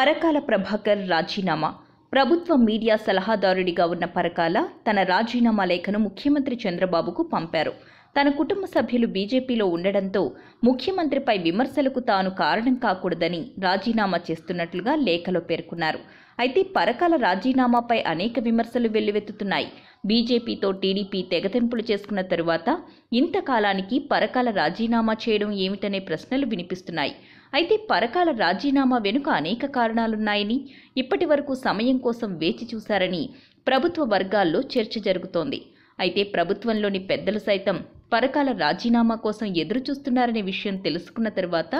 పరకాల ప్రభాకర్ రాజీనామా. ప్రభుత్వ మీడియా సలహాదారుడిగా ఉన్న పరకాల తన రాజీనామా లేఖను ముఖ్యమంత్రి చంద్రబాబుకు పంపారు. తన కుటుంబ సభ్యులు బీజేపీలో ఉండడంతో ముఖ్యమంత్రిపై విమర్శలకు తాను కారణం కాకూడదని రాజీనామా చేస్తున్నట్లుగా లేఖలో పేర్కొన్నారు. అయితే పరకాల రాజీనామాపై అనేక విమర్శలు వెల్లువెత్తుతున్నాయి. బీజేపీతో టీడీపీ తెగతెంపులు చేసుకున్న తరువాత ఇంతకాలానికి పరకాల రాజీనామా చేయడం ఏమిటనే ప్రశ్నలు వినిపిస్తున్నాయి. అయితే పరకాల రాజీనామా వెనుక అనేక కారణాలున్నాయని ఇప్పటి వరకు సమయం కోసం వేచి చూశారని ప్రభుత్వ వర్గాల్లో చర్చ జరుగుతోంది. అయితే ప్రభుత్వంలోని పెద్దలు సైతం పరకాల రాజీనామా కోసం ఎదురు చూస్తున్నారనే విషయం తెలుసుకున్న తర్వాత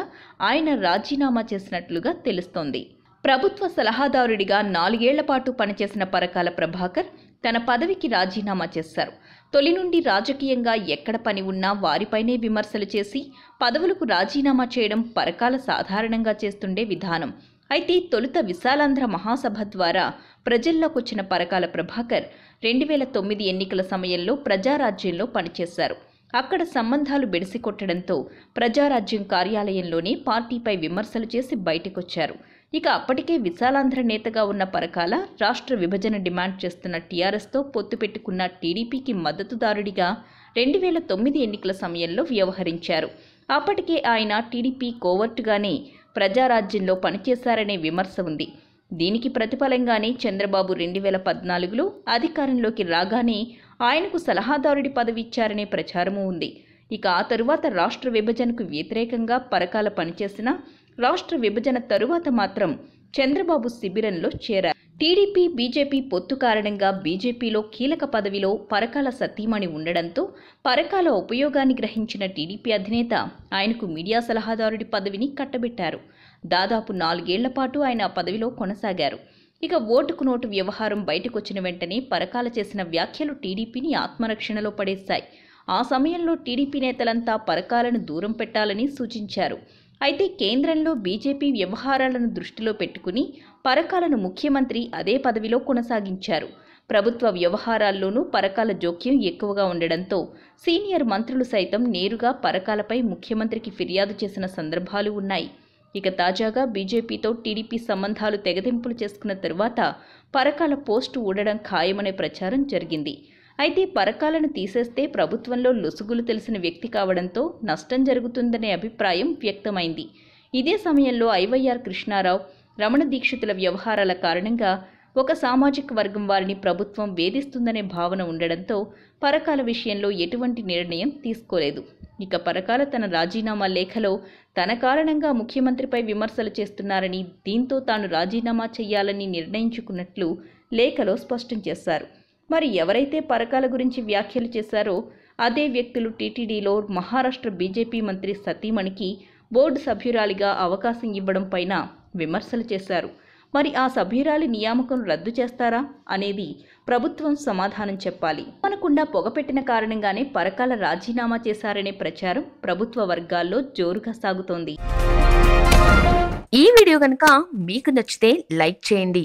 ఆయన రాజీనామా చేసినట్లుగా తెలుస్తోంది. ప్రభుత్వ సలహాదారుడిగా నాలుగేళ్ళ పాటు పనిచేసిన పరకాల ప్రభాకర్ తన పదవికి రాజీనామా చేశారు. తొలి నుండి రాజకీయంగా ఎక్కడ పని ఉన్నా వారిపైనే విమర్శలు చేసి పదవులకు రాజీనామా చేయడం పరకాల సాధారణంగా చేస్తుండే విధానం. అయితే తొలుత విశాలాంధ్ర మహాసభ ద్వారా ప్రజల్లోకి వచ్చిన పరకాల ప్రభాకర్ రెండు వేల తొమ్మిది ఎన్నికల సమయంలో ప్రజారాజ్యంలో పనిచేశారు. అక్కడ సంబంధాలు బెడిసికొట్టడంతో ప్రజారాజ్యం కార్యాలయంలోనే పార్టీపై విమర్శలు చేసి బయటకొచ్చారు. ఇక అప్పటికే విశాలాంధ్ర నేతగా ఉన్న పరకాల రాష్ట్ర విభజన డిమాండ్ చేస్తున్న టీఆర్ఎస్తో పొత్తు పెట్టుకున్న టీడీపీకి మద్దతుదారుడిగా రెండు వేల తొమ్మిది ఎన్నికల సమయంలో వ్యవహరించారు. అప్పటికే ఆయన టీడీపీ కోవర్టుగానే ప్రజారాజ్యంలో పనిచేశారనే విమర్శ ఉంది. దీనికి ప్రతిఫలంగానే చంద్రబాబు రెండు వేల పద్నాలుగులో అధికారంలోకి రాగానే ఆయనకు సలహాదారుడి పదవి ఇచ్చారనే ప్రచారమూ ఉంది. ఇక ఆ తరువాత రాష్ట్ర విభజనకు వ్యతిరేకంగా పరకాల పనిచేసిన రాష్ట్ర విభజన తరువాత మాత్రం చంద్రబాబు శిబిరంలో చేరారు. టీడీపీ బీజేపీ పొత్తు కారణంగా బీజేపీలో కీలక పదవిలో పరకాల సతీమణి ఉండడంతో పరకాల ఉపయోగాన్ని గ్రహించిన టీడీపీ అధినేత ఆయనకు మీడియా సలహాదారుడి పదవిని కట్టబెట్టారు. దాదాపు నాలుగేళ్ళ పాటు ఆయన ఆ పదవిలో కొనసాగారు. ఇక ఓటుకు నోటు వ్యవహారం బయటకొచ్చిన వెంటనే పరకాల చేసిన వ్యాఖ్యలు టీడీపీని ఆత్మరక్షణలో పడేశాయి. ఆ సమయంలో టీడీపీ నేతలంతా పరకాలను దూరం పెట్టాలని సూచించారు. అయితే కేంద్రంలో బీజేపీ వ్యవహారాలను దృష్టిలో పెట్టుకుని పరకాలను ముఖ్యమంత్రి అదే పదవిలో కొనసాగించారు. ప్రభుత్వ వ్యవహారాల్లోనూ పరకాల జోక్యం ఎక్కువగా ఉండడంతో సీనియర్ మంత్రులు సైతం నేరుగా పరకాలపై ముఖ్యమంత్రికి ఫిర్యాదు చేసిన సందర్భాలు ఉన్నాయి. ఇక తాజాగా బీజేపీతో టీడీపీ సంబంధాలు తెగతింపులు చేసుకున్న తరువాత పరకాల పోస్టు ఊడడం ఖాయమనే ప్రచారం జరిగింది. అయితే పరకాలను తీసేస్తే ప్రభుత్వంలో లొసుగులు తెలిసిన వ్యక్తి కావడంతో నష్టం జరుగుతుందనే అభిప్రాయం వ్యక్తమైంది. ఇదే సమయంలో ఐవైఆర్ కృష్ణారావు రమణ దీక్షితుల వ్యవహారాల కారణంగా ఒక సామాజిక వర్గం వారిని ప్రభుత్వం వేధిస్తుందనే భావన ఉండడంతో పరకాల విషయంలో ఎటువంటి నిర్ణయం తీసుకోలేదు. ఇక పరకాల తన రాజీనామా లేఖలో తన కారణంగా ముఖ్యమంత్రిపై విమర్శలు చేస్తున్నారని దీంతో తాను రాజీనామా చేయాలని నిర్ణయించుకున్నట్లు లేఖలో స్పష్టం చేశారు. మరి ఎవరైతే పరకాల గురించి వ్యాఖ్యలు చేశారో అదే వ్యక్తులు టీటీడీలో మహారాష్ట్ర బీజేపీ మంత్రి సతీమణికి బోర్డు సభ్యురాలిగా అవకాశం ఇవ్వడం పైన విమర్శలు చేశారు. మరి ఆ సభ్యురాలి నియామకం రద్దు చేస్తారా అనేది ప్రభుత్వం సమాధానం చెప్పాలి. అనకుండా పొగపెట్టిన కారణంగానే పరకాల రాజీనామా చేశారనే ప్రచారం ప్రభుత్వ వర్గాల్లో జోరుగా సాగుతోంది. ఈ వీడియో కనుక మీకు నచ్చితే లైక్ చేయండి.